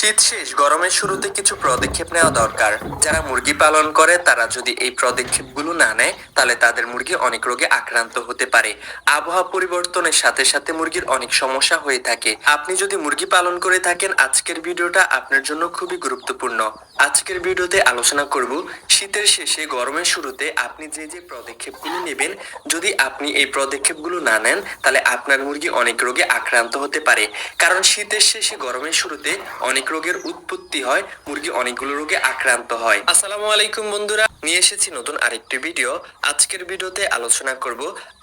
শীত শেষ, গরমের শুরুতে কিছু পদক্ষেপ নেওয়া দরকার। যারা মুরগি পালন করে, তারা যদি এই পদক্ষেপগুলো না নেয়, তাহলে তাদের মুরগি অনেক রোগে আক্রান্ত হতে পারে। আবহাওয়া পরিবর্তনের সাথে সাথে মুরগির অনেক সমস্যা হয়ে থাকে। আপনি যদি মুরগি পালন করে থাকেন, আজকের ভিডিওটা আপনার জন্য খুবই গুরুত্বপূর্ণ। আজকের ভিডিওতে আলোচনা করব, শীতের শেষে গরমের শুরুতে আপনি যে যে পদক্ষেপগুলো নেবেন, যদি আপনি এই পদক্ষেপগুলো না নেন, তাহলে আপনার মুরগি অনেক রোগে আক্রান্ত হতে পারে। কারণ শীতের শেষে গরমের শুরুতে অনেক রোগের উৎপত্তি হয় মুরগি অনেকগুলো রোগে আক্রান্ত হয়। আসসালামু আলাইকুম বন্ধুরা। নিয়ে এসেছি নতুন আরেকটি ভিডিও। আজকের ভিডিওতে আলোচনা করব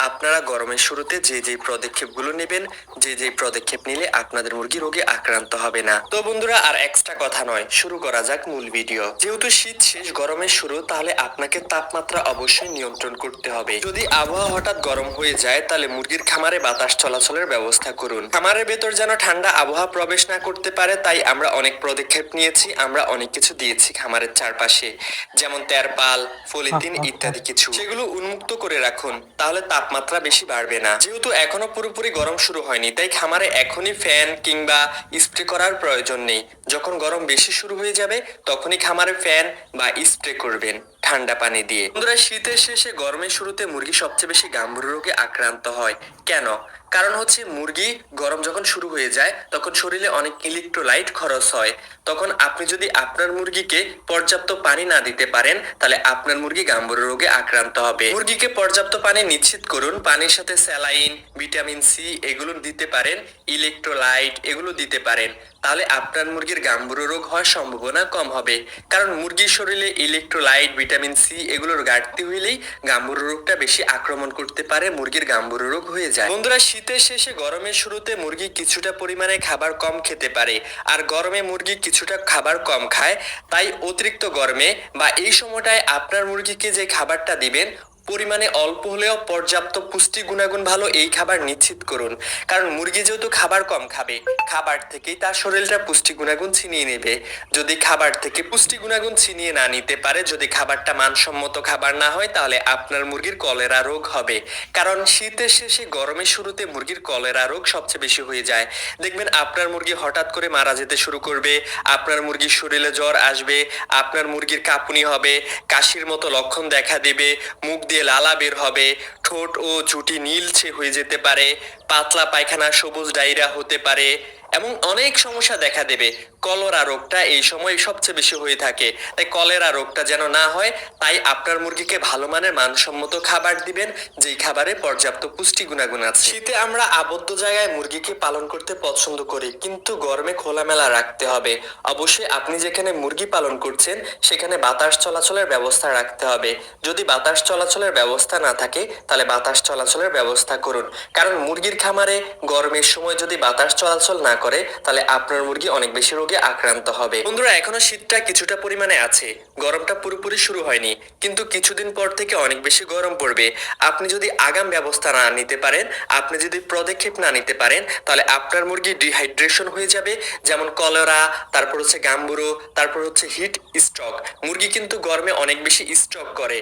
আপনারা গরমের শুরুতে যে যে পদক্ষেপগুলো নেবেন, যে যে পদক্ষেপ নিলে আপনাদের মুরগি রোগে আক্রান্ত হবে না। তো বন্ধুরা, আর এক্সট্রা কথা নয়, শুরু করা যাক মূল ভিডিও। যেহেতু শীত শেষ গরমের শুরু, তাহলে আপনাকে তাপমাত্রা অবশ্যই নিয়ন্ত্রণ করতে হবে। যদি আবহাওয়া হঠাৎ গরম হয়ে যায়, তাহলে মুরগির খামারে বাতাস চলাচলের ব্যবস্থা করুন। খামারের ভেতর যেন ঠান্ডা আবহাওয়া প্রবেশ না করতে পারে, তাই আমরা অনেক পদক্ষেপ নিয়েছি, আমরা অনেক কিছু দিয়েছি খামারের চারপাশে। যেমন তেরপাল পলিথিন ইত্যাদি কিছু। সেগুলো উন্মুক্ত করে রাখুন তাহলে তাপমাত্রা বেশি বাড়বে না। যেহেতু এখনও পুরোপুরি গরম শুরু হয়নি তাই খামারে এখনই ফ্যান কিংবা স্প্রে করার প্রয়োজন নেই। যখন গরম বেশি শুরু হয়ে যাবে তখনই খামারে ফ্যান বা স্প্রে করবেন। ঠান্ডা পানি দিয়ে। বন্ধুরা, শীতের শেষে গরমের শুরুতে মুরগি সবচেয়ে বেশি গাম্ভীর রোগে আক্রান্ত হয়। কেন? কারণ হচ্ছে মুরগি গরম যখন শুরু হয়ে যায়, তখন শরীরে অনেক ইলেকট্রোলাইট খরচ হয়। তখন আপনি যদি আপনার মুরগিকে পর্যাপ্ত পানি না দিতে পারেন, তাহলে আপনার মুরগি গাম্ভীর রোগে আক্রান্ত হবে। মুরগিকে পর্যাপ্ত পানি নিশ্চিত করুন, পানির সাথে স্যালাইন, ভিটামিন সি এগুলো দিতে পারেন ইলেকট্রোলাইট এগুলো দিতে পারেন। তাহলে আপনার মুরগির গাম্বুরো রোগ হওয়ার সম্ভাবনা কম হবে। কারণ মুরগির শরীরে ইলেকট্রোলাইট ভিটামিন সি এগুলোর ঘাটতি হইলেই গাম্বুর রোগটা বেশি আক্রমণ করতে পারে, মুরগির গাম্বুর রোগ হয়ে যায়। বন্ধুরা, শীতের শেষে গরমের শুরুতে মুরগি কিছুটা পরিমাণে খাবার কম খেতে পারে, আর গরমে মুরগি কিছুটা খাবার কম খায়, তাই অতিরিক্ত গরমে বা এই সময়টায় আপনার মুরগিকে যে খাবারটা দিবেন পরিমাণে অল্প হলেও পর্যাপ্ত পুষ্টি গুণাগুণ ভালো এই খাবার নিশ্চিত করুন। কারণ মুরগি যেহেতু খাবার কম খাবে, খাবার থেকেই তার শরীরটা পুষ্টি গুণাগুণ ছিনিয়ে নেবে। যদি খাবার থেকে পুষ্টি গুণাগুণ ছিনিয়ে না নিতে পারে, যদি খাবারটা মানসম্মত খাবার না হয়, তাহলে আপনার মুরগির কলেরা রোগ হবে। কারণ শীতের শেষে গরমের শুরুতে মুরগির কলেরা রোগ সবচেয়ে বেশি হয়ে যায়। দেখবেন আপনার মুরগি হঠাৎ করে মারা যেতে শুরু করবে, আপনার মুরগির শরীরে জ্বর আসবে, আপনার মুরগির কাঁপুনি হবে, কাশির মতো লক্ষণ দেখা দেবে, মুখ দিয়ে লালা বের হবে। ঠোঁট ও ঝুঁটি নীলছে হয়ে যেতে পারে। পাতলা পায়খানা সবুজ ডায়রিয়া হতে পারে। এমন অনেক সমস্যা দেখা দেবে। কলরা রোগটা এই সময় সবচেয়ে বেশি হয়ে থাকে। তাই কলেরা রোগটা যেন না হয়, তাই আপনার মুরগিকে ভালো মানের মানসম্মত খাবার দিবেন, যেই খাবারে পর্যাপ্ত পুষ্টি গুণাগুণ আছে। শীতে আমরা আবদ্ধ জায়গায় মুরগিকে পালন করতে পছন্দ করি, কিন্তু গরমে খোলামেলা রাখতে হবে। অবশ্যই আপনি যেখানে মুরগি পালন করছেন, সেখানে বাতাস চলাচলের ব্যবস্থা রাখতে হবে। যদি বাতাস চলাচলের ব্যবস্থা না থাকে, তাহলে বাতাস চলাচলের ব্যবস্থা করুন। কারণ মুরগির খামারে গরমের সময় যদি বাতাস চলাচল না করে তাহলে আপনার মুরগি অনেক বেশি রোগে আক্রান্ত হবে। বন্ধুরা, এখনও শীতটা কিছুটা পরিমাণে আছে। গরমটা পুরোপুরি শুরু হয়নি। কিন্তু কিছুদিন পর থেকে অনেক বেশি গরম পড়বে। আপনি যদি আগাম ব্যবস্থা না নিতে পারেন, আপনি যদি পদক্ষেপ না নিতে পারেন, তাহলে আপনার মুরগি ডিহাইড্রেশন হয়ে যাবে। যেমন কলেরা, তারপর হচ্ছে গাম্বুরো, তারপর হচ্ছে হিট স্ট্রোক মুরগি কিন্তু গরমে অনেক বেশি স্ট্রোক করে।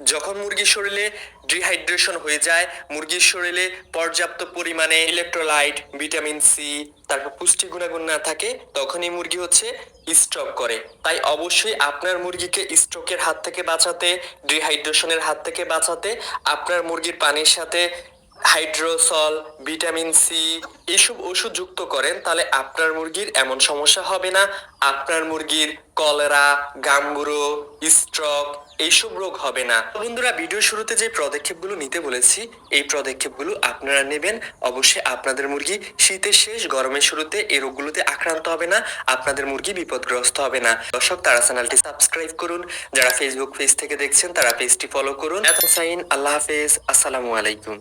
যখন মুরগির শরীরে ডিহাইড্রেশন হয়ে যায়, মুরগির শরীরে পর্যাপ্ত পরিমাণে ইলেকট্রোলাইট ভিটামিন সি তারপর পুষ্টি গুণাগুণ না থাকে, তখনই মুরগি হচ্ছে স্ট্রোক করে। তাই অবশ্যই আপনার মুরগিকে স্ট্রোকের হাত থেকে বাঁচাতে ডিহাইড্রেশনের হাত থেকে বাঁচাতে, আপনার মুরগির পানির সাথে হাইড্রোসল, ভিটামিন সি এইসব ওষুধ যুক্ত করেন, তাহলে আপনার মুরগির এমন সমস্যা হবে না। আপনার মুরগির কলেরা গাম্বুরো স্ট্রক এইসব রোগ হবে না। বন্ধুরা, ভিডিও শুরুতে যে পদক্ষেপগুলো নিতে বলেছি, এই পদক্ষেপগুলো আপনারা নেবেন। অবশ্যই আপনাদের মুরগি শীতের শেষ, গরমের শুরুতে এই রোগগুলোতে আক্রান্ত হবে না, আপনাদের মুরগি বিপদগ্রস্ত হবে না। দর্শক, তারা চ্যানেলটি সাবস্ক্রাইব করুন। যারা ফেসবুক পেজ থেকে দেখছেন, তারা পেজটি ফলো করুন। আল্লাহ হাফেজ, আসসালামু আলাইকুম।